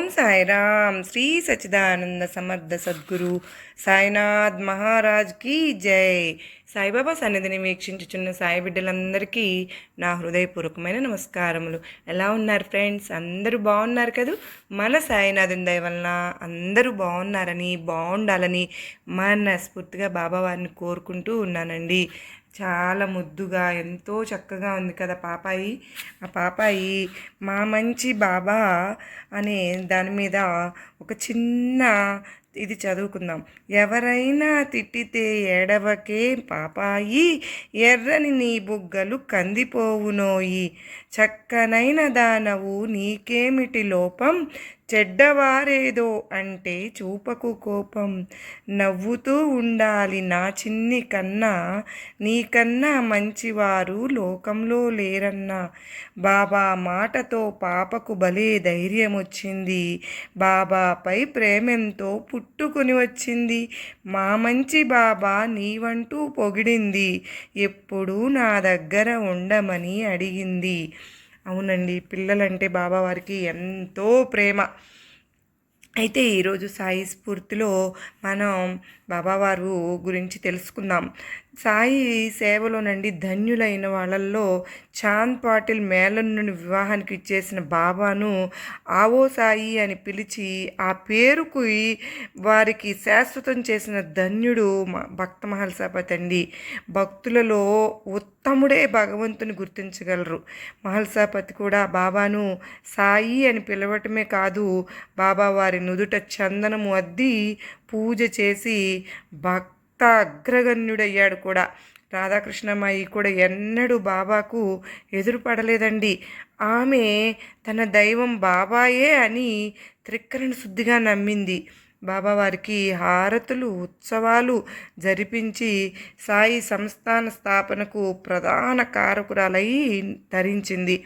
ఓం సాయిరామ్. శ్రీ సచిదానంద సమర్థ సద్గురు సాయినాథ్ మహారాజ్కి జై. సాయిబాబా సన్నిధిని వీక్షించుచున్న సాయి బిడ్డలందరికీ నా హృదయపూర్వకమైన నమస్కారములు. ఎలా ఉన్నారు ఫ్రెండ్స్? అందరూ బాగున్నారు కదూ? మన సాయినాథుని దయ వలన అందరూ బాగున్నారని బాగుండాలని మనస్ఫూర్తిగా బాబా వారిని కోరుకుంటూ ఉన్నానండి. చాలా ముద్దుగా ఎంతో చక్కగా ఉంది కదా పాపాయి. ఆ పాపాయి మా మంచి బాబా అనే దాని మీద ఒక చిన్న ఇది చదువుకుందాం. ఎవరైనా తిట్టితే ఏడవకే పాపాయి ఎర్రని నీ బుగ్గలు కందిపోవునోయి. చక్కనైన దానవు నీకేమిటి లోపం? చెడ్డవారేదో అంటే చూపకు కోపం. నవ్వుతూ ఉండాలి నా చిన్ని కన్నా. నీకన్నా మంచివారు లోకంలో లేరన్నా. బాబా మాటతో పాపకు భలే ధైర్యం వచ్చింది బాబాపై ప్రేమెంతో పుట్టుకుని వచ్చింది. మా మంచి బాబా నీవంటూ పొగిడింది. ఎప్పుడూ నా దగ్గర ఉండమని అడిగింది. అవునండి. పిల్లలంటే బాబా వారికి ఎంతో ప్రేమ. అయితే ఈరోజు సాయి స్ఫూర్తిలో మనం బాబావారు గురించి తెలుసుకుందాం. సాయి సేవలోనండి ధన్యులైన వాళ్ళల్లో చాంద్ పాటిల్ మేళన్ వివాహానికి ఇచ్చేసిన బాబాను ఆవో సాయి అని పిలిచి ఆ పేరుకు వారికి శాశ్వతం చేసిన ధన్యుడు భక్త మహల్సాపతి అండి. భక్తులలో ఉత్తముడే భగవంతుని గుర్తించగలరు. మహల్సాపతి కూడా బాబాను సాయి అని పిలవటమే కాదు బాబా వారి నుదుట చందనము అద్ది పూజ చేసి భక్త అగ్రగణ్యుడయ్యాడు కూడా రాధాకృష్ణమ్మాయి కూడా ఎన్నడూ బాబాకు ఎదురుపడలేదండి. ఆమె తన దైవం బాబాయే అని త్రిక్కరణ శుద్ధిగా నమ్మింది. బాబావారికి హారతులు ఉత్సవాలు జరిపించి సాయి సంస్థాన స్థాపనకు ప్రధాన కారకురాలై ధరించింది.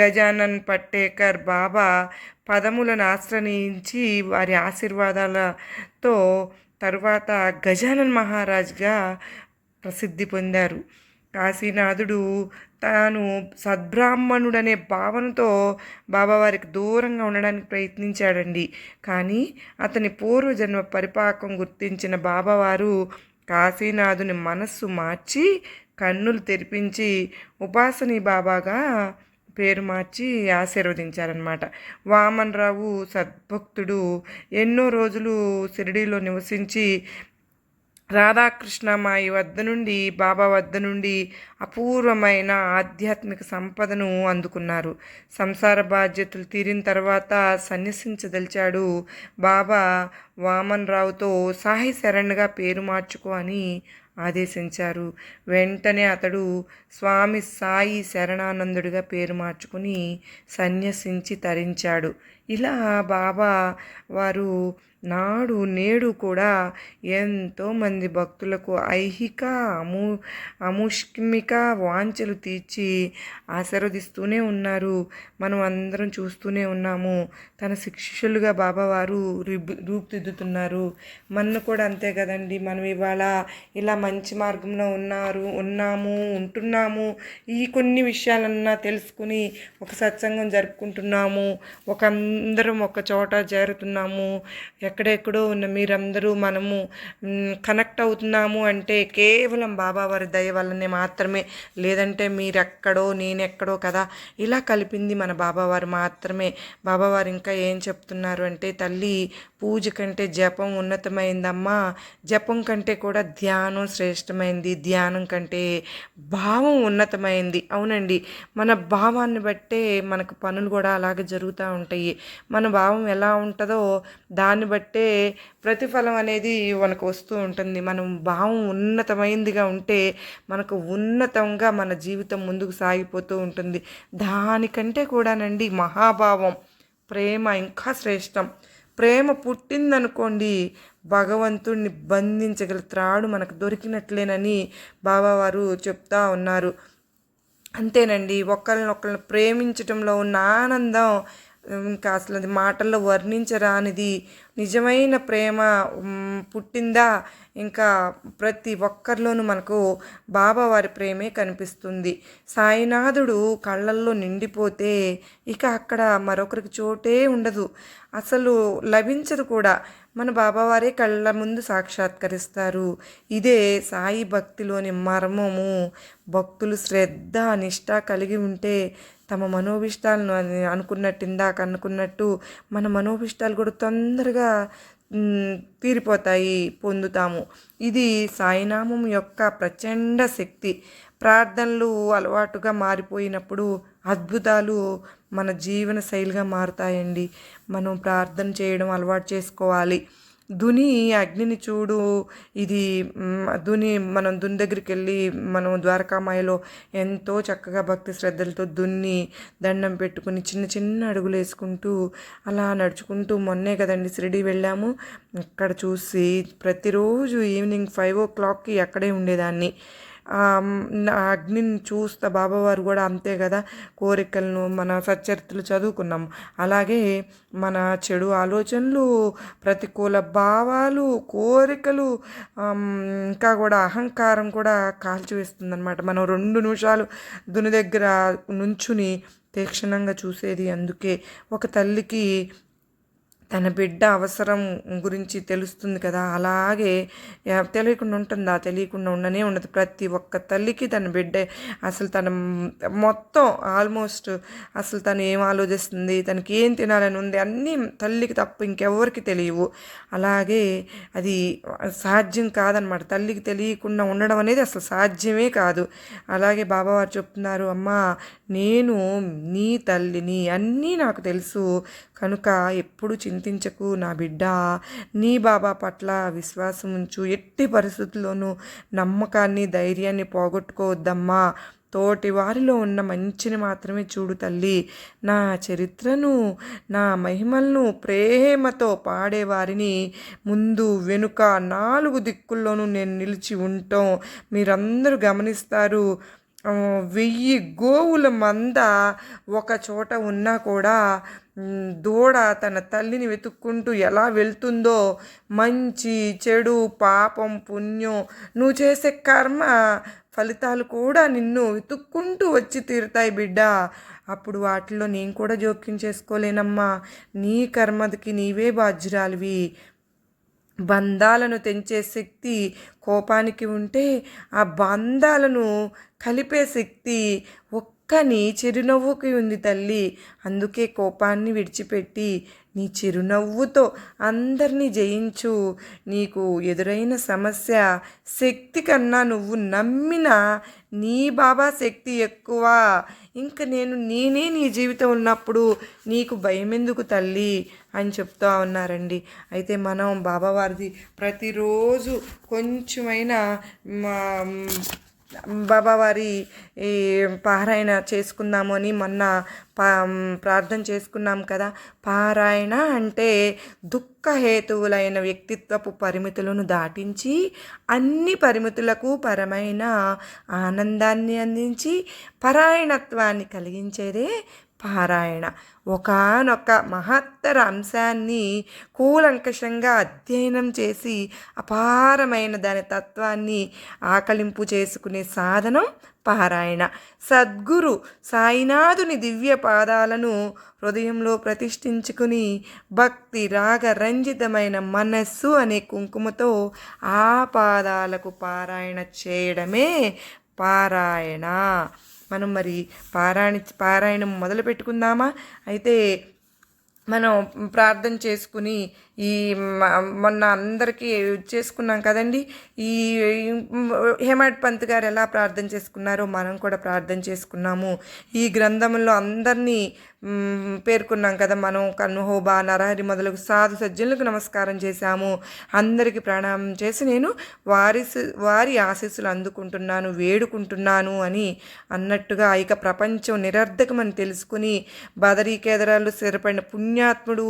గజానన్ పట్టేకర్ బాబా పదములను ఆశ్రయించి వారి ఆశీర్వాదాలతో తరువాత గజానన్ మహారాజ్గా ప్రసిద్ధి పొందారు. కాశీనాథుడు తాను సద్బ్రాహ్మణుడనే భావనతో బాబావారికి దూరంగా ఉండడానికి ప్రయత్నించాడండి. కానీ అతని పూర్వజన్మ పరిపాకం గుర్తించిన బాబావారు కాశీనాథుని మనస్సు మార్చి కన్నులు తెరిపించి ఉపాసని బాబాగా పేరు మార్చి ఆశీర్వదించారనమాట వామన్ రావు సద్భక్తుడు ఎన్నో రోజులు షిరిడీలో నివసించి రాధాకృష్ణమాయి వద్ద నుండి బాబా వద్ద నుండి అపూర్వమైన ఆధ్యాత్మిక సంపదను అందుకున్నారు. సంసార బాధ్యతలు తీరిన తర్వాత సన్యసించదలిచాడు బాబా వామన్ రావుతో సాయి శరణ్గా పేరు మార్చుకో అని ఆదేశించారు. వెంటనే అతడు స్వామి సాయి శరణానందుడిగా పేరు మార్చుకుని సన్యసించి తరించాడు. ఇలా బాబా వారు నాడు నేడు కూడా ఎంతోమంది భక్తులకు ఐహిక అము అముష్మిక వాంఛలు తీర్చి ఆశీర్వదిస్తూనే ఉన్నారు. మనం అందరం చూస్తూనే ఉన్నాము. తన శిక్షులుగా బాబావారు రూపుదిద్దుతున్నారు. మన కూడా అంతే కదండి. మనం ఇవాళ ఇలా మంచి మార్గంలో ఉన్నారు ఉన్నాము ఉంటున్నాము. ఈ కొన్ని విషయాలన్నా తెలుసుకుని ఒక సత్సంగం జరుపుకుంటున్నాము. ఒక అందరం ఒక చోట చేరుతున్నాము. ఎక్కడెక్కడో ఉన్న మీరందరూ మనము కనెక్ట్ అవుతున్నాము అంటే కేవలం బాబా వారి దయ వల్లనే మాత్రమే. లేదంటే మీరెక్కడో నేనెక్కడో కదా ఇలా కలిపింది మన బాబావారు మాత్రమే. బాబావారు ఇంకా ఏం చెప్తున్నారు అంటే తల్లి పూజ కంటే జపం ఉన్నతమైందమ్మా. జపం కంటే కూడా ధ్యానం శ్రేష్టమైంది. ధ్యానం కంటే భావం ఉన్నతమైంది. అవునండి. మన భావాన్ని బట్టే మనకు పనులు కూడా అలాగే జరుగుతూ ఉంటాయి. మన భావం ఎలా ఉంటుందో దాన్ని బట్టే ప్రతిఫలం అనేది మనకు వస్తూ ఉంటుంది. మనం భావం ఉన్నతమైందిగా ఉంటే మనకు ఉన్నతంగా మన జీవితం ముందుకు సాగిపోతూ ఉంటుంది. దానికంటే కూడానండి మహాభావం ప్రేమ ఇంకా శ్రేష్టం. ప్రేమ పుట్టిందనుకోండి భగవంతుడిని బంధించగల త్రాడు మనకు దొరికినట్లేనని బాబావారు చెప్తా ఉన్నారు. అంతేనండి ఒకరినొకరిని ప్రేమించటంలో ఉన్న ఆనందం ఇంకా అసలు అది మాటల్లో వర్ణించరానిది నిజమైన ప్రేమ పుట్టిందా? ఇంకా ప్రతి ఒక్కరిలోనూ మనకు బాబా వారి ప్రేమే కనిపిస్తుంది. సాయినాథుడు కళ్ళల్లో నిండిపోతే ఇక అక్కడ మరొకరికి చోటే ఉండదు. అసలు లభించదు కూడా. మన బాబావారే కళ్ళ ముందు సాక్షాత్కరిస్తారు. ఇదే సాయి భక్తిలోని మర్మము. భక్తులు శ్రద్ధ నిష్ఠ కలిగి ఉంటే తమ మనోభిష్టాలను అనుకున్నట్టు ఇందాక అనుకున్నట్టు మన మనోభిష్టాలు కూడా తొందరగా తీరిపోతాయి పొందుతాము. ఇది సాయినామం యొక్క ప్రచండ శక్తి. ప్రార్థనలు అలవాటుగా మారిపోయినప్పుడు అద్భుతాలు మన జీవన శైలిగా మారుతాయండి. మనం ప్రార్థన చేయడం అలవాటు చేసుకోవాలి. దుని అగ్నిని చూడు. ఇది దుని మనం దుని దగ్గరికి వెళ్ళి మనం ద్వారకామాయలో ఎంతో చక్కగా భక్తి శ్రద్ధలతో దున్ని దండం పెట్టుకుని చిన్న చిన్న అడుగులు వేసుకుంటూ అలా నడుచుకుంటూ మొన్నే కదండి షిరిడి వెళ్ళాము. అక్కడ చూసి ప్రతిరోజు ఈవినింగ్ ఫైవ్ ఓ క్లాక్కి అక్కడే ఉండేదాన్ని. అగ్నిని చూస్తా బాబావారు కూడా అంతే కదా కోరికలను మన సచ్చరిత్రలు చదువుకున్నాం అలాగే మన చెడు ఆలోచనలు ప్రతికూల భావాలు కోరికలు ఇంకా కూడా అహంకారం కూడా కాల్చివేస్తుందన్నమాట. మనం రెండు నిమిషాలు దుని దగ్గర నుంచుని తీక్షణంగా చూసేది అందుకే. ఒక తల్లికి తన బిడ్డ అవసరం గురించి తెలుస్తుంది కదా అలాగే తెలియకుండా ఉంటుందా? తెలియకుండా ఉండనే ఉండదు. ప్రతి ఒక్క తల్లికి తన బిడ్డ అసలు తన మొత్తం ఆల్మోస్ట్ అసలు తను ఏం ఆలోచిస్తుంది తనకి ఏం తినాలని ఉంది అన్నీ తల్లికి తప్ప ఇంకెవ్వరికి తెలియవు. అలాగే అది సాధ్యం కాదనమాట. తల్లికి తెలియకుండా ఉండడం అనేది అసలు సాధ్యమే కాదు. అలాగే బాబావారు చెప్తున్నారు అమ్మా నేను నీ తల్లిని అన్నీ నాకు తెలుసు. కనుక ఎప్పుడు చింతించకు నా బిడ్డ. నీ బాబా పట్ల విశ్వాసం ఉంచు. ఎట్టి పరిస్థితుల్లోనూ నమ్మకాన్ని ధైర్యాన్ని పోగొట్టుకోవద్దమ్మా. తోటి వారిలో ఉన్న మంచిని మాత్రమే చూడు తల్లి. నా చరిత్రను నా మహిమలను ప్రేమతో పాడేవారిని ముందు వెనుక నాలుగు దిక్కుల్లోనూ నేను నిలిచి ఉంటాం. మీరందరూ గమనిస్తారు వెయ్యి గోవుల మంద ఒక చోట ఉన్నా కూడా దూడ తన తల్లిని వెతుక్కుంటూ ఎలా వెళ్తుందో మంచి చెడు పాపం పుణ్యం నువ్వు చేసే కర్మ ఫలితాలు కూడా నిన్ను వెతుక్కుంటూ వచ్చి తీరుతాయి బిడ్డ. అప్పుడు వాటిలో నేను కూడా జోక్యం చేసుకోలేనమ్మా. నీ కర్మదికి నీవే బాధ్యురాలివి. బంధాలను తెంచే శక్తి కోపానికి ఉంటే ఆ బంధాలను కలిపే శక్తి కానీ చిరునవ్వుకి ఉంది తల్లి. అందుకే కోపాన్ని విడిచిపెట్టి నీ చిరునవ్వుతో అందరినీ జయించు. నీకు ఎదురైన సమస్య శక్తి కన్నా నువ్వు నమ్మిన నీ బాబా శక్తి ఎక్కువ. ఇంక నేను నేనే నీ జీవితం ఉన్నప్పుడు నీకు భయం ఎందుకు తల్లి? అని చెప్తా ఉన్నారండి. అయితే మనం బాబావారిది ప్రతిరోజు కొంచెమైనా మా- బాబావారి ఈ పారాయణ చేసుకుందాము అని మొన్న పా ప్రార్థన చేసుకున్నాం కదా. పారాయణ అంటే దుఃఖహేతువులైన వ్యక్తిత్వపు పరిమితులను దాటించి అన్ని పరిమితులకు పరమైన ఆనందాన్ని అందించి పరాయణత్వాన్ని కలిగించేదే పారాయణ. ఒకానొక మహత్తర అంశాన్ని కూలంకషంగా అధ్యయనం చేసి అపారమైన దాని తత్వాన్ని ఆకలింపు చేసుకునే సాధనం పారాయణ. సద్గురు సాయినాథుని దివ్య పాదాలను హృదయంలో ప్రతిష్ఠించుకుని భక్తి రాగ రంజితమైన మనస్సు అనే కుంకుమతో ఆ పాదాలకు పారాయణ చేయడమే పారాయణ. మనం మరి పారాయణ పారాయణం మొదలు పెట్టుకుందామా అయితే మనం ప్రార్థన చేసుకుని ఈ మొన్న అందరికీ చేసుకున్నాం కదండి. ఈ హేమాడ్ పంత్ గారు ఎలా ప్రార్థన చేసుకున్నారో మనం కూడా ప్రార్థన చేసుకున్నాము. ఈ గ్రంథంలో అందరినీ పేర్కొన్నాం కదా మనం కన్నుహోబా నరహరి మొదలగు సాధు సజ్జనులకు నమస్కారం చేశాము. అందరికీ ప్రణామం చేసి నేను వారి వారి ఆశీస్సులు అందుకుంటున్నాను వేడుకుంటున్నాను అని అన్నట్టుగా ఇక ప్రపంచం నిరర్ధకమని తెలుసుకుని బదరీ కేదరాలు స్థిరపడిన పుణ్యాత్ముడు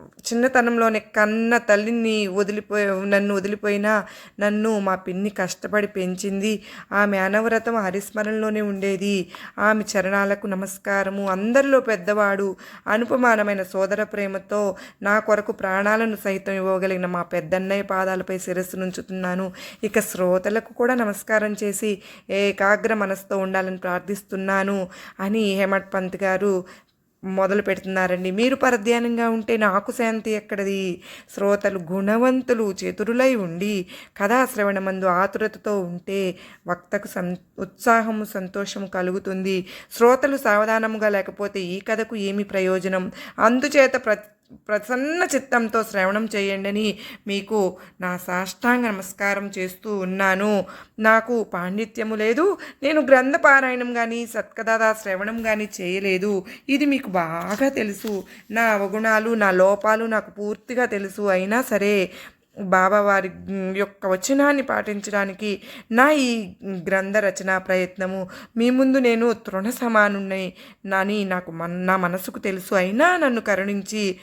చిన్నతనంలోనే కన్న తల్లిని వదిలిపోయి నన్ను వదిలిపోయినా నన్ను మా పిన్ని కష్టపడి పెంచింది. ఆమె అనవరతం హరిస్మరణలోనే ఉండేది. ఆమె చరణాలకు నమస్కారము. అందరిలో పెద్దవాడు. అనుపమానమైన సోదర ప్రేమతో నా కొరకు ప్రాణాలను సైతం ఇవ్వగలిగిన మా పెద్దన్నయ్య పాదాలపై శిరస్సు నుంచుతున్నాను. ఇక శ్రోతలకు కూడా నమస్కారం చేసి ఏకాగ్ర మనసుతో ఉండాలని ప్రార్థిస్తున్నాను అని హేమట్ పంత్ గారు మొదలు పెడుతున్నారండి. మీరు పరధ్యానంగా ఉంటే నాకు శాంతి ఎక్కడది? శ్రోతలు గుణవంతులు చతురులై ఉండి కథాశ్రవణమందు ఆతురతతో ఉంటే వక్తకు సం ఉత్సాహము సంతోషము కలుగుతుంది. శ్రోతలు సావధానముగా లేకపోతే ఈ కథకు ఏమి ప్రయోజనం? అందుచేత ప్రతి ప్రసన్న చిత్తంతో శ్రవణం చేయండి మీకు నా సాష్టాంగ నమస్కారం చేస్తూ ఉన్నాను. నాకు పాండిత్యము లేదు నేను గ్రంథ పారాయణం కానీ సత్కథా శ్రవణం కానీ చేయలేదు. ఇది మీకు బాగా తెలుసు. నా అవగుణాలు నా లోపాలు నాకు పూర్తిగా తెలుసు. అయినా సరే బాబా వారి యొక్క వచనాన్ని పాటించడానికి నా ఈ గ్రంథ రచనా ప్రయత్నము మీ ముందు నేను తృణ సమానున్నై నాని నాకు మన నా మనసుకు తెలుసు. అయినా నన్ను కరుణించి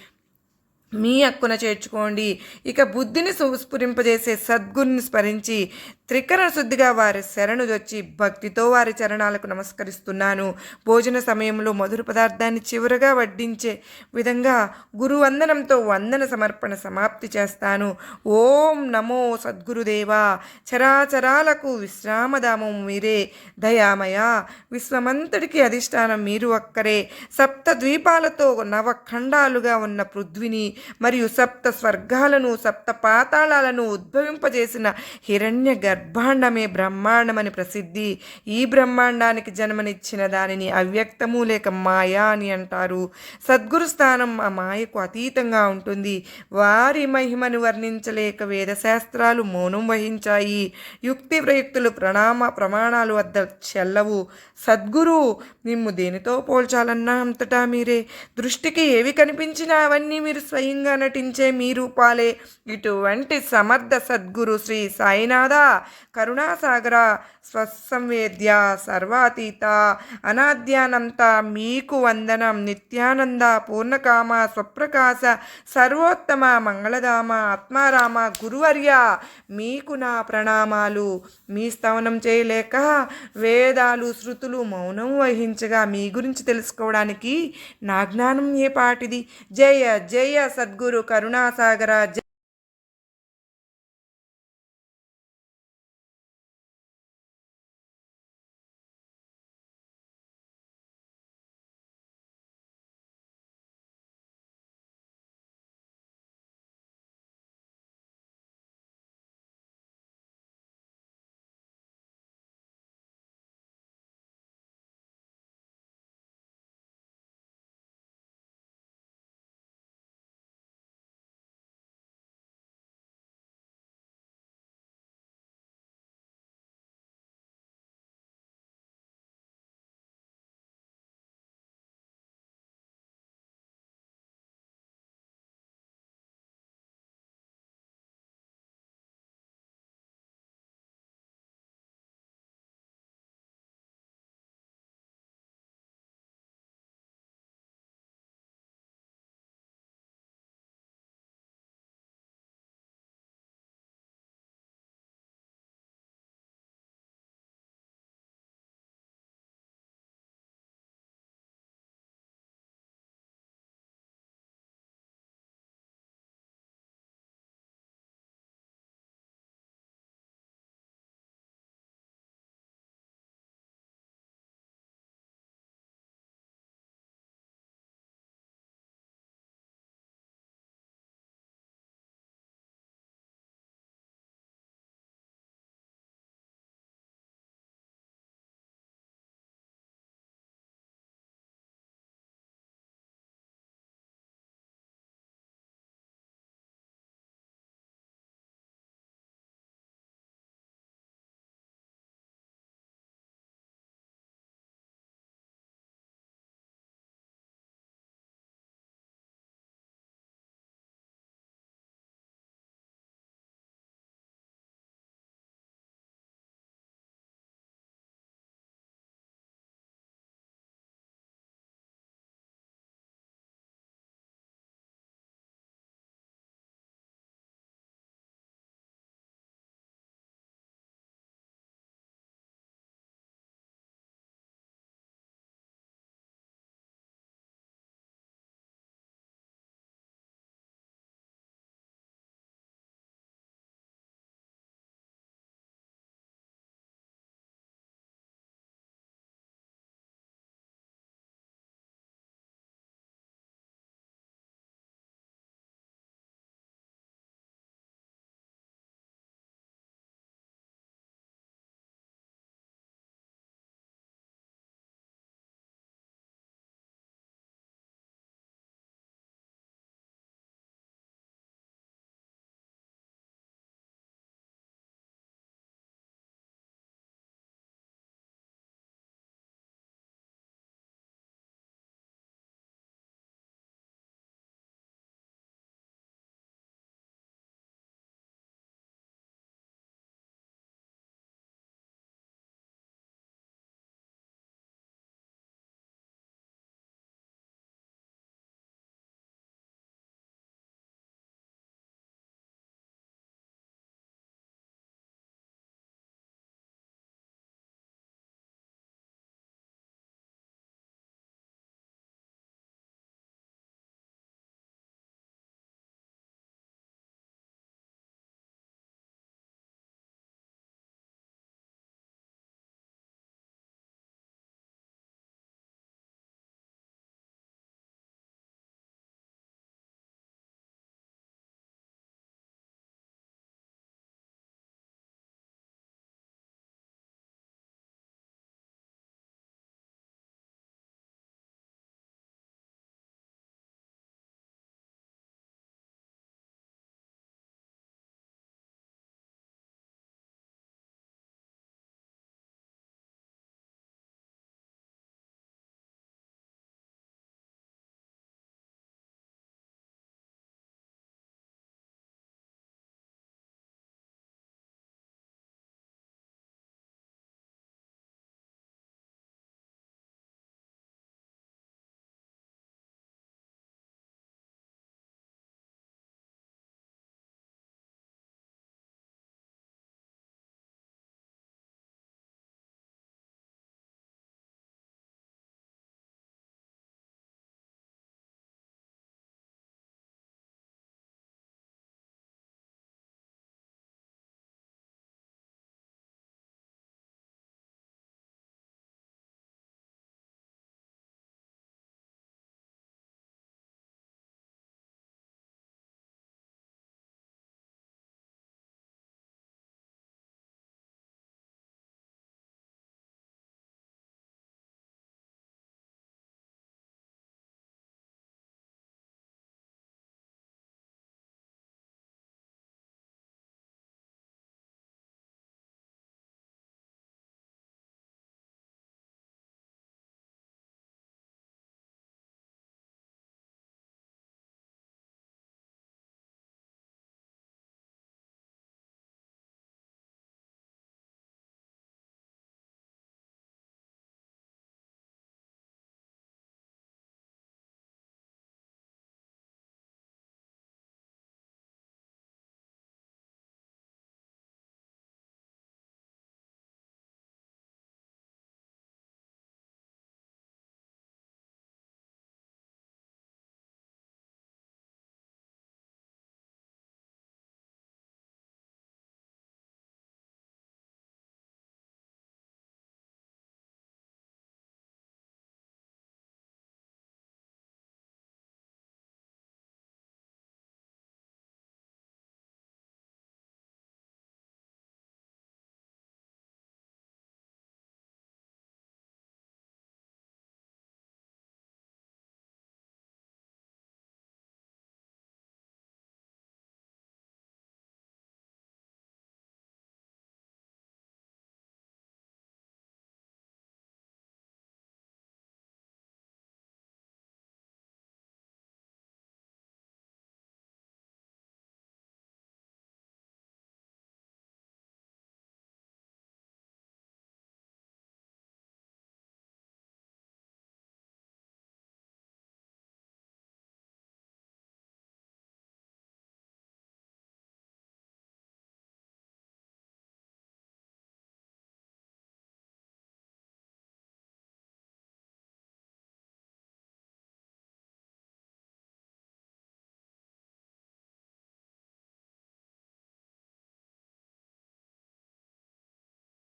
మీ హక్కున చేర్చుకోండి. ఇక బుద్ధిని సుస్ఫురింపజేసే సద్గురుని స్మరించి త్రికరణ శుద్ధిగా వారి శరణు వచ్చి భక్తితో వారి చరణాలకు నమస్కరిస్తున్నాను. భోజన సమయంలో మధుర పదార్థాన్ని చివరగా వడ్డించే విధంగా గురువందనంతో వందన సమర్పణ సమాప్తి చేస్తాను. ఓం నమో సద్గురుదేవా చరాచరాలకు విశ్రామధామం మీరే. దయామయ విశ్వమంతటికి అధిష్టానం మీరు ఒక్కరే. సప్త ద్వీపాలతో నవఖండాలుగా ఉన్న పృథ్విని మరియు సప్త స్వర్గాలను సప్త పాతాళాలను ఉద్భవింపజేసిన హిరణ్య గర్భాండమే బ్రహ్మాండమని ప్రసిద్ధి. ఈ బ్రహ్మాండానికి జన్మనిచ్చిన దానిని అవ్యక్తము లేక మాయా అని అంటారు. సద్గురు స్థానం ఆ మాయకు అతీతంగా ఉంటుంది. వారి మహిమను వర్ణించలేక వేదశాస్త్రాలు మౌనం వహించాయి. యుక్తి ప్రయుక్తులు ప్రణామ ప్రమాణాలు వద్ద చెల్లవు. సద్గురు మిమ్ము దేనితో పోల్చాలన్నా అంతటా మీరే? దృష్టికి ఏవి కనిపించినా అవన్నీ మీరు స్వయంగా నటించే మీ రూపాలే. ఇటువంటి సమర్థ సద్గురు శ్రీ సాయినాథ కరుణాసాగర స్వసంవేద్య సర్వాతీత అనాద్యానంత మీకు వందనం నిత్యానంద పూర్ణకామ స్వప్రకాశ సర్వోత్తమ మంగళధామ ఆత్మారామ గురువర్య మీకు నా ప్రణామాలు. మీ స్తవనం చేయలేక వేదాలు శృతులు మౌనం వహించగా మీ గురించి తెలుసుకోవడానికి నా జ్ఞానం ఏ పాటిది? జయ జయ సద్గురు కరుణాసాగర జయ